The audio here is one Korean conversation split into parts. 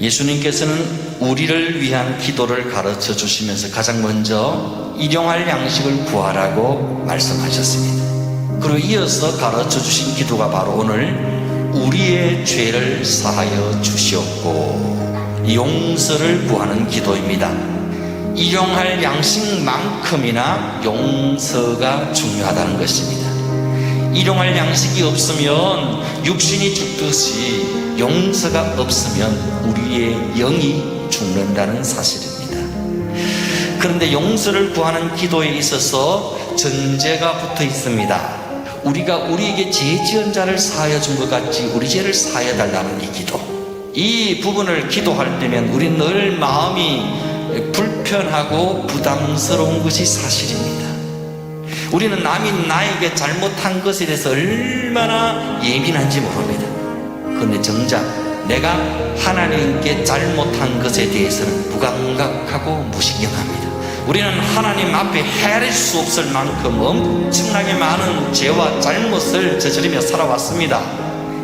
예수님께서는 우리를 위한 기도를 가르쳐 주시면서 가장 먼저 일용할 양식을 구하라고 말씀하셨습니다. 그리고 이어서 가르쳐 주신 기도가 바로 오늘 우리의 죄를 사하여 주시옵고 용서를 구하는 기도입니다. 일용할 양식만큼이나 용서가 중요하다는 것입니다. 일용할 양식이 없으면 육신이 죽듯이 용서가 없으면 우리의 영이 죽는다는 사실입니다. 그런데 용서를 구하는 기도에 있어서 전제가 붙어 있습니다. 우리가 우리에게 죄 지은 자를 사하여 준 것 같이 우리 죄를 사하여 달라는 이 기도. 이 부분을 기도할 때면 우리 늘 마음이 불편하고 부담스러운 것이 사실입니다. 우리는 남이 나에게 잘못한 것에 대해서 얼마나 예민한지 모릅니다. 그런데 정작 내가 하나님께 잘못한 것에 대해서는 무감각하고 무신경합니다. 우리는 하나님 앞에 헤아릴 수 없을 만큼 엄청나게 많은 죄와 잘못을 저지르며 살아왔습니다.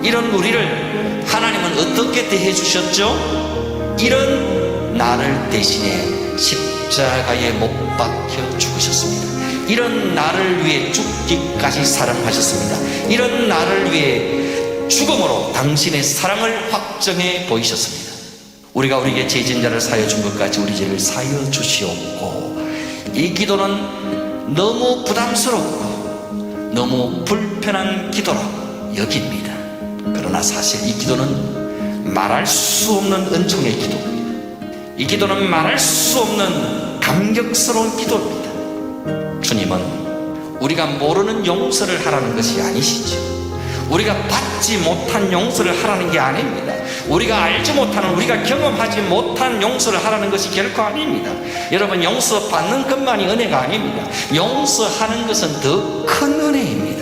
이런 우리를 하나님은 어떻게 대해 주셨죠? 이런 나를 대신해 십자가에 못 박혀 죽으셨습니다. 이런 나를 위해 죽기까지 사랑하셨습니다. 이런 나를 위해 죽음으로 당신의 사랑을 확정해 보이셨습니다. 우리가 우리에게 죄진 자를 사여 준 것까지 우리 죄를 사여 주시옵고 이 기도는 너무 부담스럽고 너무 불편한 기도로 여깁니다. 그러나 사실 이 기도는 말할 수 없는 은총의 기도입니다. 이 기도는 말할 수 없는 감격스러운 기도입니다. 주님은 우리가 모르는 용서를 하라는 것이 아니시죠. 우리가 받지 못한 용서를 하라는 게 아닙니다. 우리가 알지 못하는, 우리가 경험하지 못한 용서를 하라는 것이 결코 아닙니다. 여러분, 용서 받는 것만이 은혜가 아닙니다. 용서하는 것은 더 큰 은혜입니다.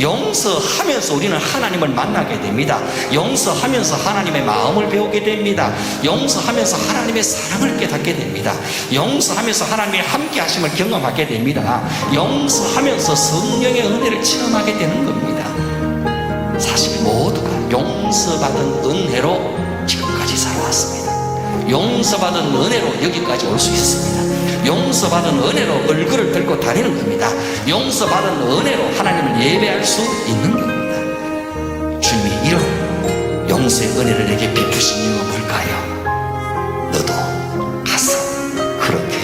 용서하면서 우리는 하나님을 만나게 됩니다. 용서하면서 하나님의 마음을 배우게 됩니다. 용서하면서 하나님의 사랑을 깨닫게 됩니다. 용서하면서 하나님의 함께 하심을 경험하게 됩니다. 용서하면서 성령의 은혜를 체험하게 되는 겁니다. 사실 모두가 용서받은 은혜로 지금까지 살아왔습니다. 용서받은 은혜로 여기까지 올 수 있습니다. 용서받은 은혜로 얼굴을 들고 다니는 겁니다. 용서받은 은혜로 하나님을 예배할 수 있는 겁니다. 주님이 이런 용서의 은혜를 내게 베푸신 이유가 뭘까요? 너도 가서 그렇게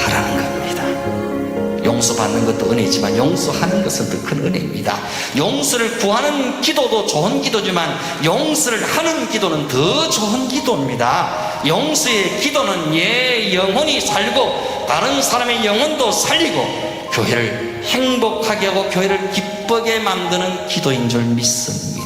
하라는 겁니다. 용서받는 것도 은혜지만 용서하는 것은 더 큰 은혜입니다. 용서를 구하는 기도도 좋은 기도지만 용서를 하는 기도는 더 좋은 기도입니다. 용서의 기도는 얘 영혼이 살고 다른 사람의 영혼도 살리고 교회를 행복하게 하고 교회를 기쁘게 만드는 기도인 줄 믿습니다.